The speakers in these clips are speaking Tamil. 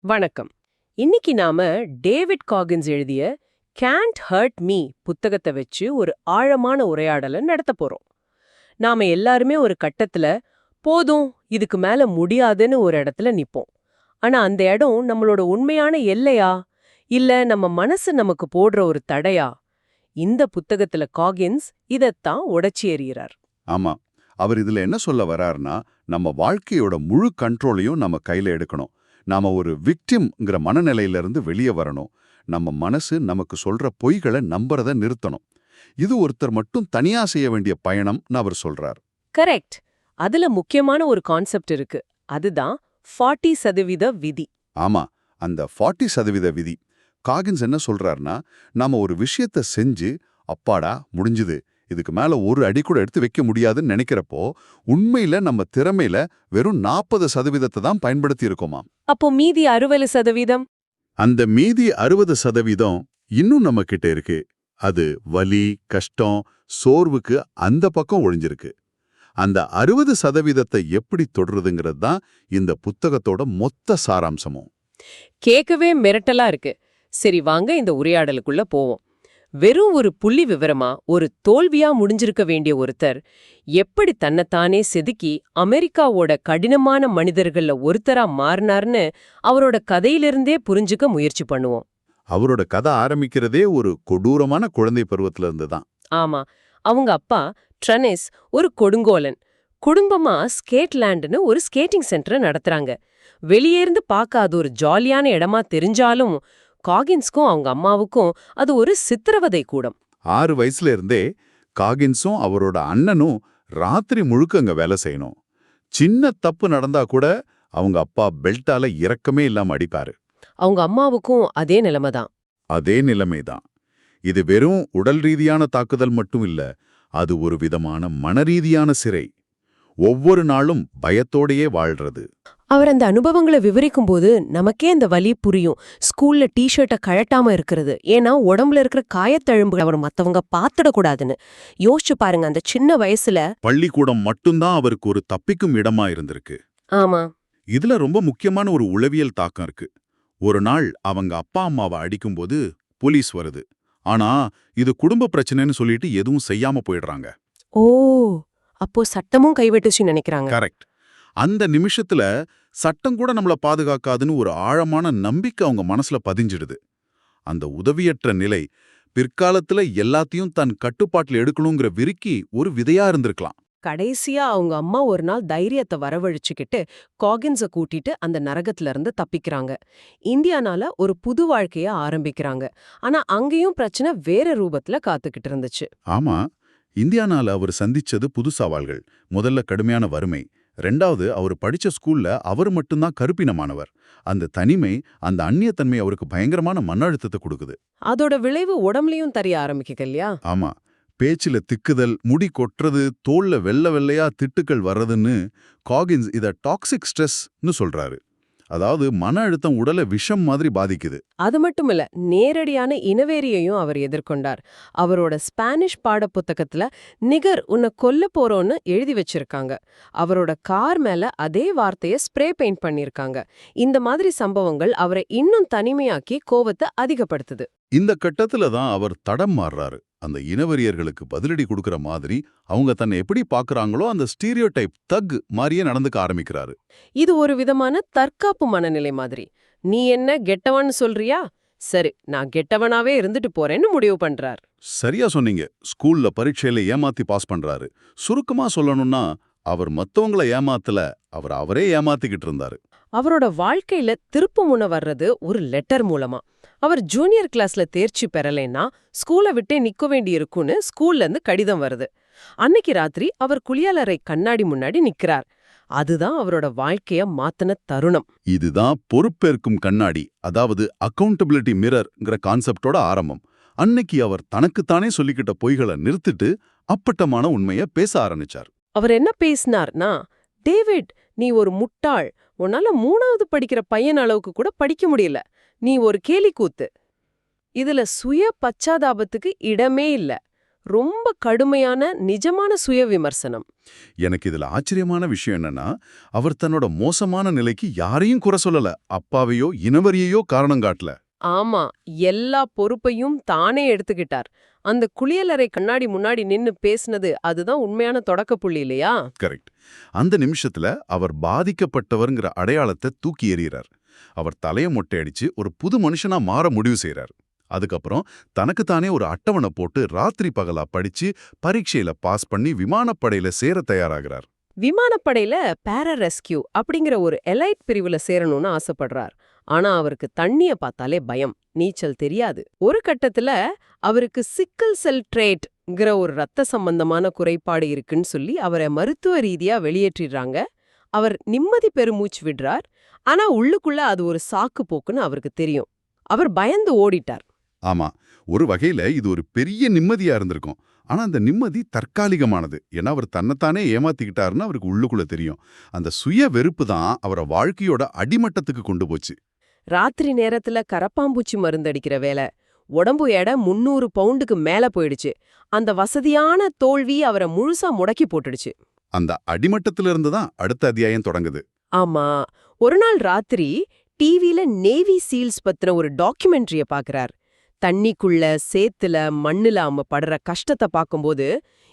வணக்கம். இன்னைக்கு நாம டேவிட் காகின்ஸ் எழுதிய கேண்ட் ஹர்ட் மீ புத்தகத்தை வச்சு ஒரு ஆழமான உரையாடலை நடத்த போறோம். நாம எல்லாருமே ஒரு கட்டத்துல போதும் இதுக்கு மேல முடியாதுன்னு ஒரு இடத்துல நிப்போம். ஆனா அந்த இடம் நம்மளோட உண்மையான எல்லையா? இல்ல நம்ம மனசு நமக்கு போடுற ஒரு தடையா? இந்த புத்தகத்துல காகின்ஸ் இதத்தான் உடச்சி எறிகிறார். ஆமா. அவர் இதுல என்ன சொல்ல வராருன்னா நம்ம வாழ்க்கையோட முழு கண்ட்ரோலையும் நம்ம கையில எடுக்கணும். நாம ஒரு விக்டிம்ங்கிற மனநிலையில இருந்து வெளியே வரணும். நம்ம மனசு நமக்கு சொல்ற பொய்களை நம்புறத நிறுத்தணும். இது ஒருத்தர் மட்டும் தனியா செய்ய வேண்டிய பயணம்னு அவர் சொல்றார். கரெக்ட் அதுல முக்கியமான ஒரு கான்செப்ட் இருக்கு. அதுதான் 40 சதவீத விதி. ஆமா அந்த 40 சதவீத விதி. காகின்ஸ் என்ன சொல்றாருன்னா நாம ஒரு விஷயத்த செஞ்சு அப்பாடா முடிஞ்சுது. இதுக்கு மேல ஒரு அடி கூட எடுத்து வைக்க முடியாதுன்னு நினைக்கிறப்போ உண்மையில நம்ம திறமையில வெறும் நாற்பது சதவீதத்தை தான் பயன்படுத்தி இருக்கோமா அப்போ மீதி அறுபது சதவீதம்? அந்த மீதி அறுபது சதவீதம் இன்னும் நம்ம கிட்ட இருக்கு. அது வலி கஷ்டம் சோர்வுக்கு அந்த பக்கம் ஒழிஞ்சிருக்கு. அந்த அறுபது சதவீதத்தை எப்படி தொடருதுங்கிறது தான் இந்த புத்தகத்தோட மொத்த சாராம்சமும். கேட்கவே மிரட்டலா இருக்கு. சரி வாங்க இந்த உரையாடலுக்குள்ள போவோம். வெறும் ஒரு புள்ளி விவரமா ஒரு தோல்வியா முடிஞ்சிருக்க வேண்டிய ஒருத்தர் எப்படி தன்னைத்தானே செதுக்கி அமெரிக்காவோட கடினமான மனிதர்கள்ல ஒருத்தரா மாறினார்னு அவரோட கதையிலிருந்தே புரிஞ்சுக்க முயற்சி பண்ணுவோம். அவரோட கதை ஆரம்பிக்கிறதே ஒரு கொடூரமான குழந்தை பருவத்துல இருந்து தான் ஆமா அவங்க அப்பா ட்ரனேஸ் ஒரு கொடுங்கோலன். குடும்பமா ஸ்கேட்லேண்டுன்னு ஒரு ஸ்கேட்டிங் சென்டரை நடத்துறாங்க. வெளியேருந்து பார்க்க அது ஒரு ஜாலியான இடமா தெரிஞ்சாலும் காகின்ஸ்க்கும் அவங்க அம்மாவுக்கும் அது ஒரு சித்திரவதை கூடம். ஆறு வயசுல இருந்தே காகின்ஸும் அவரோட அண்ணனும் ராத்திரி முழுக்க அங்க வேலை செய்யணும். சின்ன தப்பு நடந்தா கூட அவங்க அப்பா பெல்ட்டால இரக்கமே இல்லாம அடிப்பாரு. அவங்க அம்மாவுக்கும் அதே நிலைமை தான். அதே நிலைமைதான் இது வெறும் உடல் ரீதியான தாக்குதல் மட்டும் இல்ல அது ஒரு விதமான மனரீதியான சிறை. ஒவ்வொரு நாளும் பயத்தோடையே வாழ்றது. அவர் அந்த அனுபவங்களை விவரிக்கும் போது நமக்கே அந்த வலி புரியும். ஸ்கூல்ல டிஷர்ட்டை கழட்டாம இருக்கிறது. ஏன்னா உடம்புல இருக்கிற காயத்தழும்புகள் அவர் மத்தவங்க பார்த்துடக்கூடாதுன்னு. யோசிச்சு பாருங்க அந்த சின்ன வயசுல பள்ளிக்கூடம் மட்டும்தான் அவருக்கு ஒரு தப்பிக்கும் இடமா இருந்திருக்கு. ஆமா. இதுல ரொம்ப முக்கியமான ஒரு உளவியல் தாக்கம் இருக்கு. ஒரு நாள் அவங்க அப்பா அம்மாவை அடிக்கும்போது போலீஸ் வருது. ஆனா இது குடும்ப பிரச்சனைன்னு சொல்லிட்டு எதுவும் செய்யாம போயிடுறாங்க. ஓ! அப்போ சட்டமும் கைவிட்டுச்சு நினைக்கிறாங்க. கரெக்ட். அந்த நிமிஷத்துல சட்டம் கூட நம்மள பாதுகாக்காதுன்னு ஒரு ஆழமான நம்பிக்கை அவங்க மனசுல பதிஞ்சிடுது. அந்த உதவியற்ற நிலை பிற்காலத்துல எல்லாத்தையும் தன் கட்டுப்பாட்டுல எடுக்கணுங்கிற விருக்கி ஒரு விதையா இருந்திருக்கலாம். கடைசியா அவங்க அம்மா ஒரு நாள் தைரியத்தை வரவழைச்சுக்கிட்டு காகின்ஸ கூட்டிட்டு அந்த நரகத்துல இருந்து தப்பிக்கிறாங்க. இந்தியானால ஒரு புது வாழ்க்கைய ஆரம்பிக்கிறாங்க. ஆனா அங்கேயும் பிரச்சனை வேற ரூபத்துல காத்துக்கிட்டு இருந்துச்சு. ஆமா இந்தியானால அவர் சந்திச்சது புது சவால்கள் முதல்ல கடுமையான வறுமை ரெண்டாவது அவர் படிச்ச ஸ்கூல்ல அவர் மட்டும்தான் கருப்பினமானவர். அந்த தனிமை அந்த அந்நியத்தன்மை அவருக்கு பயங்கரமான மன அழுத்தத்தை கொடுக்குது. அதோட விளைவு உடம்புலயும் தெரிய ஆரம்பிக்குது இல்லையா? ஆமா. பேச்சுல திக்குதல் முடி கொட்டுறது தோல்ல வெள்ள வெள்ளையா திட்டுக்கள் வர்றதுன்னு காகின்ஸ் இத டாக்ஸிக் ஸ்ட்ரெஸ்னு சொல்றாரு. அதாவது மன அழுத்தம் உடலை விஷம் மாதிரி பாதிக்குது. அது மட்டும் இல்ல நேரடியான இனவேரியையும் அவர் எதிர்கொண்டார். அவரோட ஸ்பானிஷ் பாடப்புத்தகத்துல நிகர் உன்னை கொல்ல போறோன்னு எழுதி வச்சிருக்காங்க. அவரோட கார் மேல அதே வார்த்தைய ஸ்ப்ரே பெயிண்ட் பண்ணிருக்காங்க. இந்த மாதிரி சம்பவங்கள் அவரை இன்னும் தனிமையாக்கி கோவத்தை அதிகப்படுத்துது. இந்த கட்டத்துல தான் அவர் தடம் மாறுறாரு. அந்த இனவெறியர்களுக்கு பதிலடி கொடுக்கற மாதிரி அவங்க தன்னை எப்படி பாக்குறாங்களோ அந்த ஸ்டீரியோ டைப் தக் மாதிரியே நடந்துக்க ஆரம்பிக்கிறாரு. இது ஒரு விதமான தற்காப்பு மனநிலை மாதிரி. நீ என்ன கெட்டவன்னு சொல்றியா? சரி நான் கெட்டவனாவே இருந்துட்டு போறேன்னு முடிவு பண்றார். சரியா சொன்னீங்க. ஸ்கூல்ல பரீட்சையில ஏமாத்தி பாஸ் பண்றாரு. சுருக்கமா சொல்லணும்னா அவர் மத்தவங்கள ஏமாத்தல அவர் அவரே ஏமாத்திக்கிட்டு இருந்தாரு. அவரோட வாழ்க்கையில திருப்பு முன வர்றது ஒரு லெட்டர் மூலமா. அவர் ஜூனியர் கிளாஸ்ல தேர்ச்சி பெறலைன்னா ஸ்கூலை விட்டே நிக்க வேண்டி இருக்கும்னு ஸ்கூல்ல இருந்து கடிதம் வருது. அன்னைக்கு ராத்திரி அவர் குளியலறை கண்ணாடி முன்னாடி நிக்கிறார். அதுதான் அவரோட வாழ்க்கைய மாத்தின தருணம். இதுதான் பொறுப்பேற்கும் கண்ணாடி அதாவது அக்கவுண்டபிலிட்டி மிரர்ங்கிற கான்செப்டோட ஆரம்பம். அன்னைக்கு அவர் தனக்குத்தானே சொல்லிக்கிட்ட பொய்களை நிறுத்திட்டு அப்பட்டமான உண்மைய பேச ஆரம்பிச்சார். அவர் என்ன பேசினார்னா டேவிட் நீ ஒரு முட்டாள் உன்னால மூணாவது படிக்கிற பையன் அளவுக்கு கூட படிக்க முடியல. நீ ஒரு கேலி கூத்து. இதுல சுய பச்சாதாபத்துக்கு இடமே இல்ல. ரொம்ப கடுமையான நிஜமான சுய விமர்சனம். எனக்கு இதுல ஆச்சரியமான விஷயம் என்னன்னா அவர் தன்னோட மோசமான நிலைக்கு யாரையும் குறை சொல்லல. அப்பாவையோ இனவரியையோ காரணம் காட்டல. ஆமா எல்லா பொறுப்பையும் தானே எடுத்துக்கிட்டார். அந்த குளியலறை கண்ணாடி முன்னாடி நின்னு பேசுனது அதுதான் உண்மையான தொடக்க புள்ளி இல்லையா? கரெக்ட் அந்த நிமிஷத்துல அவர் பாதிக்கப்பட்டவர்ங்கிற அடையாளத்தை தூக்கி எறிகிறார். அவர் தலைய மொட்டையடிச்சு ஒரு புது மனுஷனா மாற முடிவு செய்றார். அதுக்கப்புறம் தனக்குத்தானே ஒரு அட்டவணை போட்டு ராத்திரி பகலா படிச்சு பரீட்சையில பாஸ் பண்ணி விமானப்படையில சேர தயாராகிறார். விமானப்படையில பாரா ரெஸ்கியூ அப்படிங்கிற ஒரு எலைட் பிரிவுல சேரணும்னு ஆசைப்படுறார். ஆனா அவருக்கு தண்ணிய பார்த்தாலே பயம். நீச்சல் தெரியாது. ஒரு கட்டத்துல அவருக்கு சிக்கல் செல் ட்ரேட்ங்கிற ஒரு ரத்த சம்பந்தமான குறைபாடு இருக்குன்னு சொல்லி அவரை மருத்துவ ரீதியா வெளியேற்றிடுறாங்க. அவர் நிம்மதி பெருமூச்சு விடுறார். ஆனா உள்ளுக்குள்ள அது ஒரு சாக்கு போக்குன்னு அவருக்கு தெரியும். அவர் பயந்து ஓடிட்டார். ஆமா. ஒரு வகையில இது ஒரு பெரிய நிம்மதியா இருந்திருக்கும். ஆனா அந்த நிம்மதி தற்காலிகமானது. ஏன்னா அவர் தன்னைத்தானே ஏமாத்திக்கிட்டாருன்னு அவருக்கு உள்ளுக்குள்ள தெரியும். அந்த சுய வெறுப்பு தான் அவரை வாழ்க்கையோட அடிமட்டத்துக்கு கொண்டு போச்சு. ராத்திரி நேரத்துல கரப்பாம்பூச்சி மருந்தடிக்கிற வேலை. உடம்பு எடை முன்னூறு பவுண்டுக்கு மேல போயிடுச்சு. அந்த வசதியான தோல்வி அவரை முழுசா முடக்கி போட்டுடுச்சு. அந்த அடிமட்டத்திலிருந்து தான் அடுத்த அத்தியாயம் தொடங்குது. ஆமா. ஒரு நாள் ராத்திரி டிவில நேவி சீல்ஸ் பத்தின ஒரு டாக்குமெண்ட்ரிய பாக்குறார். தண்ணிக்குள்ள சேத்துல மண்ணுல அவங்க படுற கஷ்டத்தை பார்க்கும்போது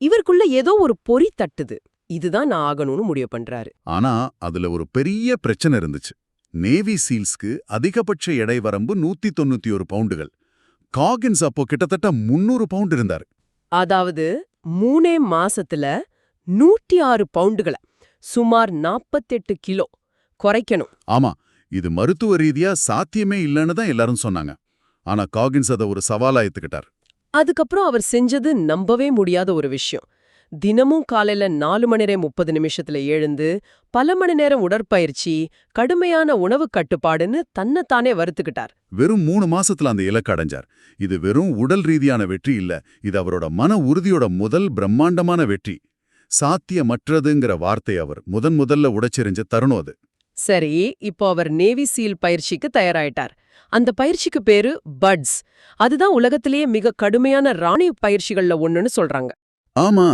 இவருக்குள்ள ஏதோ ஒரு பொறி தட்டுது. இதுதான் நான் ஆகணும்னு முடிவு பண்றாரு. ஆனா அதுல ஒரு பெரிய பிரச்சனை இருந்துச்சு. நேவி சீல்ஸ்க்கு அதிகபட்ச எடை வரம்பு நூத்தி தொண்ணூத்தி ஒரு பவுண்டுகள். காகின்ஸ் அப்போ கிட்டத்தட்ட முன்னூறு பவுண்ட் இருந்தாரு. அதாவது மூணே மாசத்துல நூற்றி ஆறு பவுண்டுகளை சுமார் நாற்பத்தெட்டு கிலோ குறைக்கணும். ஆமா இது மருத்துவ ரீதியா சாத்தியமே இல்லைன்னு தான் எல்லாரும் சொன்னாங்க. ஆனா காகின்ஸ் அதை ஒரு சவாலா ஏத்துக்கிட்டார். அதுக்கப்புறம் அவர் செஞ்சது நம்பவே முடியாத ஒரு விஷயம். தினமும் காலையில நாலு மணி நேரம் முப்பது நிமிஷத்துல எழுந்து பல மணி நேரம் உடற்பயிற்சி கடுமையான உணவு கட்டுப்பாடுன்னு தன்னைத்தானே வருத்துக்கிட்டார் வெறும் மூணு மாசத்துல அந்த இலக்கு அடைஞ்சார். இது வெறும் உடல் ரீதியான வெற்றி இல்ல. இது அவரோட மன உறுதியோட முதல் பிரம்மாண்டமான வெற்றி. சாத்தியமற்றதுங்கிற வார்த்தை அவர் முதன் முதல்ல உடைச்செறிஞ்ச தருணம் அது. சரி இப்போ அவர் நேவி சீல் பயிற்சிக்கு தயாராயிட்டார். அந்த பயிற்சிக்கு பேரு பட்ஸ் அதுதான் உலகத்திலேயே மிக கடுமையான ராணுவ பயிற்சிகள்ல ஒண்ணுன்னு சொல்றாங்க. ஆமா.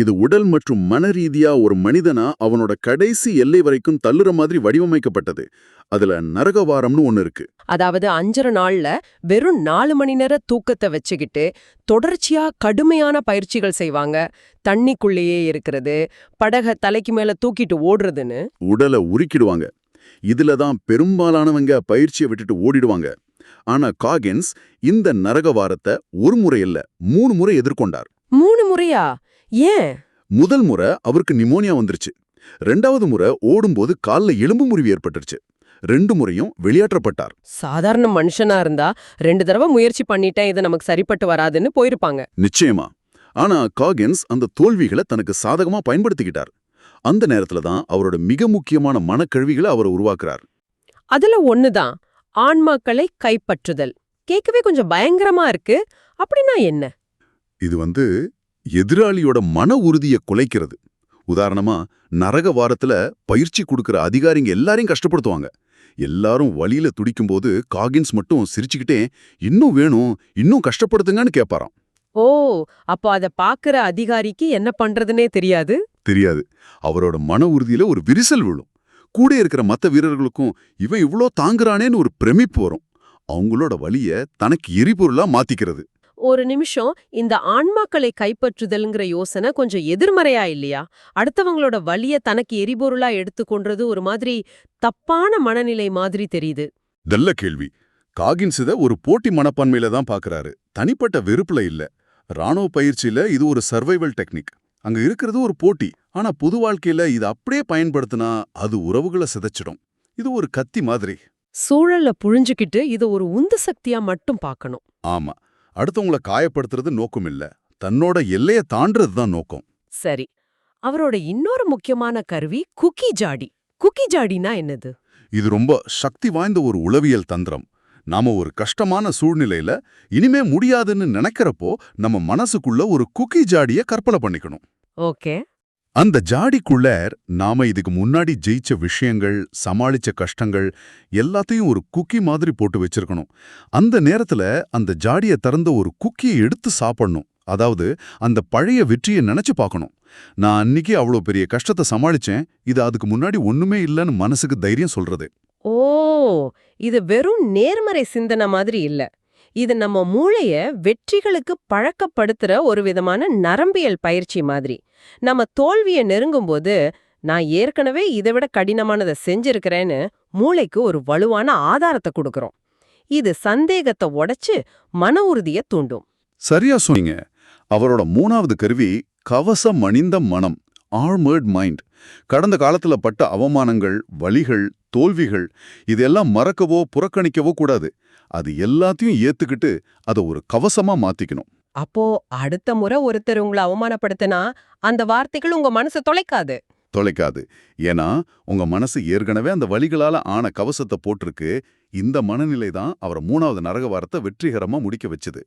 இது உடல் மற்றும் மன ரீதியா ஒரு மனிதனா அவனோட கடைசி எல்லை வரைக்கும் தள்ளுற மாதிரி வடிவமைக்கப்பட்டது. அதுல நரகவாரம்னு ஒண்ணு இருக்கு. அதாவது அஞ்சரை நாள்ல வெறும் நாலு மணி நேர தூக்கத்தை வச்சுக்கிட்டு தொடர்ச்சியா கடுமையான பயிற்சிகள் செய்வாங்க. தண்ணிக்குள்ளேயே இருக்கிறது படக தலைக்கு மேல தூக்கிட்டு ஓடுறதுன்னு. உடலை உருக்கிடுவாங்க. இதுல தான் பெரும்பாலானவங்க பயிற்சியை விட்டுட்டு ஓடிடுவாங்க. ஆனா காகின்ஸ் இந்த நரகவாரத்தை ஒரு முறை இல்ல மூணு முறை எதிர்கொண்டார். மூணு முறையா? ஏன்? முதல் முறை அவருக்கு நிமோனியா வந்துருச்சு. ரெண்டாவது முறை ஓடும்போது கால்ல எலும்பு முறிவு ஏற்பட்டுருச்சு. ரெண்டு முறையும் வெளியேற்றப்பட்டார். சாதாரண மனுஷனா இருந்தா ரெண்டு தடவை முயற்சி பண்ணிட்டேன் இது நமக்கு சரிப்பட்டு வராதுன்னு போயிருப்பாங்க. நிச்சயமா. ஆனா காகின்ஸ் அந்த தோல்விகளை தனக்கு சாதகமா பயன்படுத்திக்கிட்டார். அந்த நேரத்துல தான் அவரோட மிக முக்கியமான மனக்கழிவுகளை அவர் உருவாக்குறார். அதுல ஒண்ணுதான். ஆன்மாக்களை கைப்பற்றுதல். கேட்கவே கொஞ்சம் பயங்கரமா இருக்கு. அப்படின்னா என்ன? இது வந்து எதிராளியோட மன உறுதியை குலைக்கிறது. உதாரணமா நரக வாரத்துல பயிற்சி கொடுக்கிற அதிகாரிங்க எல்லாரையும் கஷ்டப்படுத்துவாங்க. எல்லாரும் வழியில துடிக்கும்போது காகின்ஸ் மட்டும் சிரிச்சுக்கிட்டே இன்னும் வேணும் இன்னும் கஷ்டப்படுத்துங்கன்னு கேட்பாராம் ஓ அப்போ அத பாக்குற அதிகாரிக்கு என்ன பண்றதுனே தெரியாது? தெரியாது. அவரோட மன உறுதியில ஒரு விரிசல் விழும். கூட இருக்கிற மத்த வீரர்களுக்கும் இவன் இவ்ளோ தாங்குறானேன்னு ஒரு பிரமிப்பு வரும். அவங்களோட வலிய தனக்கு எரிபொருளா மாத்திக்கிறது. ஒரு நிமிஷம் இந்த ஆன்மாக்களை கைப்பற்றுதல்ங்கிற யோசனை கொஞ்சம் எதிர்மறையா இல்லையா? அடுத்தவங்களோட வலிய தனக்கு எரிபொருளா எடுத்துக்கொன்றது ஒரு மாதிரி தப்பான மனநிலை மாதிரி தெரியுது. நல்ல கேள்வி. காகின்ஸ் இத ஒரு போட்டி மனப்பான்மையில தான் பாக்குறாரு. தனிப்பட்ட வெறுப்புல இல்ல. ராணுவ பயிற்சியில இது ஒரு சர்வைவல் டெக்னிக். அங்க இருக்கிறது ஒரு போட்டி. ஆனா பொது வாழ்க்கையில இத அப்படியே பயன்படுத்தினா அது உறவுகளை சிதைச்சிடும். இது ஒரு கத்தி மாதிரி. சூழல்ல புழிஞ்சுக்கிட்டு இத ஒரு உந்து சக்தியா மட்டும் பார்க்கணும் ஆமா. அடுத்தவங்கள காயப்படுத்துறது நோக்கம் இல்ல. தன்னோட எல்லைய தாண்டறது தான் நோக்கம். சரி. அவரோட இன்னொரு முக்கியமான கருவி குக்கி ஜாடி. குக்கி ஜாடினா என்னது? இது ரொம்ப சக்தி வாய்ந்த ஒரு உளவியல் தந்திரம். நாம ஒரு கஷ்டமான சூழ்நிலையில இனிமே முடியாதுன்னு நினைக்கிறப்போ நம்ம மனசுக்குள்ள ஒரு குக்கி ஜாடிய கற்பனை பண்ணிக்கணும். ஓகே. அந்த ஜாடிக்குள்ள நாம இதுக்கு முன்னாடி ஜெயிச்ச விஷயங்கள் சமாளிச்ச கஷ்டங்கள் எல்லாத்தையும் ஒரு குக்கி மாதிரி போட்டு வச்சிருக்கணும். அந்த நேரத்துல அந்த ஜாடிய திறந்த ஒரு குக்கியை எடுத்து சாப்பிடணும். அதாவது அந்த பழைய வெற்றியை நினைச்சு பார்க்கணும். நான் அன்னிக்கு அவ்வளோ பெரிய கஷ்டத்தை சமாளிச்சேன். இது அதுக்கு முன்னாடி ஒண்ணுமே இல்லைன்னு மனசுக்கு தைரியம் சொல்றது. ஓ! இது வெறும் நேர்மறை சிந்தனை மாதிரி இல்ல. இது நம்ம மூளைய வெற்றிகளுக்கு பழக்கப்படுத்துற ஒரு விதமான நரம்பியல் பயிற்சி மாதிரி. நம்ம தோல்வியை நெருங்கும்போது நான் ஏற்கனவே இதை விட கடினமானதை செஞ்சிருக்கிறேன்னு மூளைக்கு ஒரு வலுவான ஆதாரத்தை கொடுக்கறோம். இது சந்தேகத்தை உடைச்சு மன உறுதியை தூண்டும். சரியா சொன்னீங்க. அவரோட மூணாவது கருவி கவசம் அணிந்த மனம் ஆர்மர்ட் மைண்ட் கடந்த காலத்துல பட்ட அவமானங்கள் வழிகள் தோல்விகள் இதெல்லாம் மறக்கவோ புறக்கணிக்கவோ கூடாது. அது எல்லாத்தையும் ஏத்துக்கிட்டு அதை ஒரு கவசமா மாத்திக்கணும். அப்போ அடுத்த முறை ஒருத்தர் உங்களை அவமானப்படுத்தினா அந்த வார்த்தைகள் உங்க மனசை தொலைக்காது. தொலைக்காது. ஏன்னா உங்க மனசு ஏற்கனவே அந்த வலிகளால ஆன கவசத்தை போட்டிருக்கு. இந்த மனநிலை தான் அவரை மூணாவது நரக வாரத்தை வெற்றிகரமா முடிக்க வச்சுது.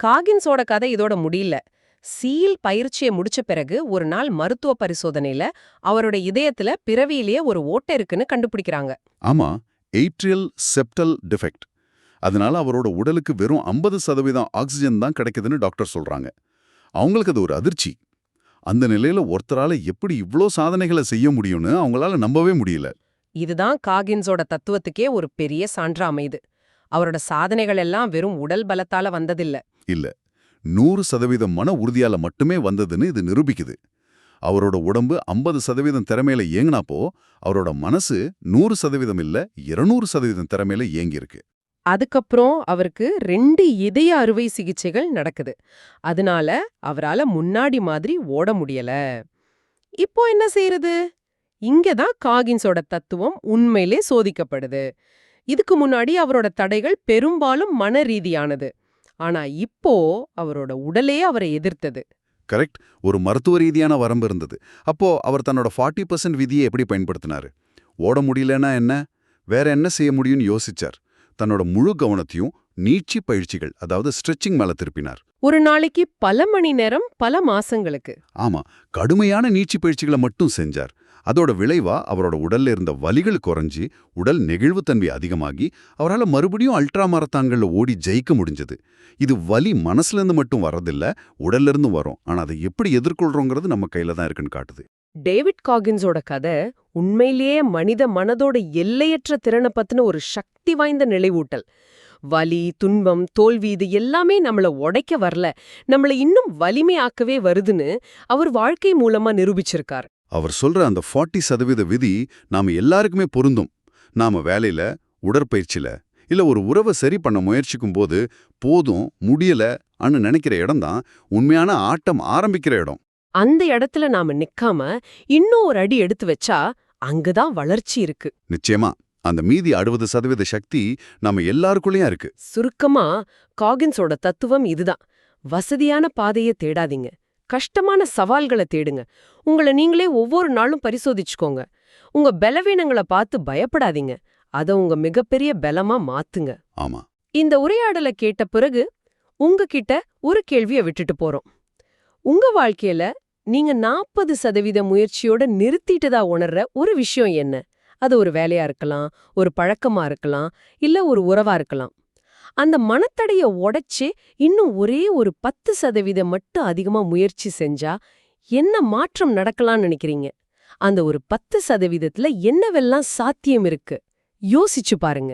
காகின்ஸோட கதை இதோட முடியல. சீல் பயிற்சியை முடிச்ச பிறகு ஒரு நாள் மருத்துவ பரிசோதனையில அவரோட இதயத்துல பிறவியிலேயே ஒரு ஓட்டை இருக்குன்னு கண்டுபிடிக்கிறாங்க. ஆமா எய்ட்ரியல் செப்டல் டிஃபெக்ட் அதனால அவரோட உடலுக்கு வெறும் 50% சதவீதம் ஆக்சிஜன் தான் கிடைக்குதுன்னு டாக்டர் சொல்றாங்க. அவங்களுக்கு அது ஒரு அதிர்ச்சி. அந்த நிலையில ஒருத்தரால எப்படி இவ்ளோ சாதனைகளை செய்ய முடியும்னு அவங்களால நம்பவே முடியல. இதுதான் காகின்ஸோட தத்துவத்துக்கே ஒரு பெரிய சான்றா அமையுது. அவரோட சாதனைகள் எல்லாம் வெறும் உடல் பலத்தால வந்ததில்ல. இல்ல. நூறு சதவீதம் மன உறுதியால மட்டுமே வந்ததுன்னு இது நிரூபிக்குது. அவரோட உடம்பு 50% சதவீதம் திறமையில இயங்கினாப்போ அவரோட மனசு நூறு சதவீதம் இல்ல இருநூறு சதவீதம் திறமையில இயங்கியிருக்கு. அதுக்கப்புறம் அவருக்கு ரெண்டு இதய அறுவை சிகிச்சைகள் நடக்குது. அதனால அவரால முன்னாடி மாதிரி ஓட முடியல. இப்போ என்ன செய்யறது இங்கதான் காகின்ஸோட தத்துவம் உண்மையிலே சோதிக்கப்படுது. இதுக்கு முன்னாடி அவரோட தடைகள் பெரும்பாலும் மன ரீதியானது. ஆனா இப்போ அவரோட உடலே அவரை எதிர்த்தது. கரெக்ட். ஒரு மருத்துவ ரீதியான வரம்பு இருந்தது. அப்போ அவர் தன்னோட 40% பர்சன்ட் விதியை எப்படி பயன்படுத்தினாரு? ஓட முடியலன்னா என்ன? வேற என்ன செய்ய முடியும்னு யோசிச்சார்? தன்னோட முழு கவனத்தையும் நீட்சி பயிற்சிகள் அதாவது ஸ்ட்ரெச்சிங் மேல திருப்பினார். ஒரு நாளைக்கு பல மணி நேரம் பல மாசங்களுக்கு. ஆமா கடுமையான நீட்சி பயிற்சிகளை மட்டும் செஞ்சார். அதோட விளைவா அவரோட உடல்ல இருந்த வலிகள் குறைஞ்சி உடல் நெகிழ்வுத்தன்மை அதிகமாகி அவரால மறுபடியும் அல்ட்ரா மாரத்தான்கள்ல ஓடி ஜெயிக்க முடிஞ்சது. இது வலி மனசுல இருந்து மட்டும் வர்றதில்ல உடல்ல இருந்தும் வரும். ஆனா அதை எப்படி எதிர்கொள்றோங்கிறது நம்ம கையில தான் இருக்குன்னு காட்டுது. டேவிட் காகின்ஸோட கதை உண்மையிலேயே மனித மனதோட எல்லையற்ற திறனை பத்தின ஒரு சக்தி வாய்ந்த நிலைவூட்டல். வலி துன்பம் தோல்வி இது எல்லாமே நம்மள உடைக்க வரல. நம்மள இன்னும் வலிமையாக்கவே வருதுன்னு அவர் வாழ்க்கை மூலமா நிரூபிச்சிருக்கார். அவர் சொல்ற அந்த 40% சதவீத விதி நாம எல்லாருக்குமே பொருந்தும். நாம வேலையில உடற்பயிற்சியில இல்ல ஒரு உறவை சரி பண்ண முயற்சிக்கும் போது போதும் முடியல அன்னு நினைக்கிற இடம்தான் உண்மையான ஆட்டம் ஆரம்பிக்கிற இடம். அந்த இடத்துல நாம நிக்காம இன்னும் ஒரு அடி எடுத்து வச்சா அங்கதான் வளர்ச்சி இருக்கு. நிச்சயமா. அந்த மீதி அறுபது சதவீத சக்தி நம்ம எல்லாருக்குள்ளேயும் இருக்கு. சுருக்கமா காகின்ஸோட தத்துவம் இதுதான். வசதியான பாதையை தேடாதீங்க. கஷ்டமான சவால்களை தேடுங்க. உங்களை நீங்களே ஒவ்வொரு நாளும் பரிசோதிச்சுக்கோங்க. உங்க பலவீனங்களை பார்த்து பயப்படாதீங்க. அத உங்க மிகப்பெரிய பலமா மாத்துங்க. ஆமா. இந்த உரையாடலை கேட்ட பிறகு உங்ககிட்ட ஒரு கேள்விய விட்டுட்டு போறோம். உங்க வாழ்க்கையில நீங்க நாற்பது சதவீத முயற்சியோட நிறுத்திட்டதா உணர்ற ஒரு விஷயம் என்ன? அது ஒரு வேலையா இருக்கலாம் ஒரு பழக்கமா இருக்கலாம் இல்ல ஒரு உறவா இருக்கலாம். அந்த மனத்தடைய உடைச்சு இன்னும் ஒரே ஒரு பத்து சதவீதம் மட்டும் அதிகமா முயற்சி செஞ்சா என்ன மாற்றம் நடக்கலாம்னு நினைக்கிறீங்க? அந்த ஒரு பத்து சதவீதத்துல என்னவெல்லாம் சாத்தியம் இருக்கு? யோசிச்சு பாருங்க.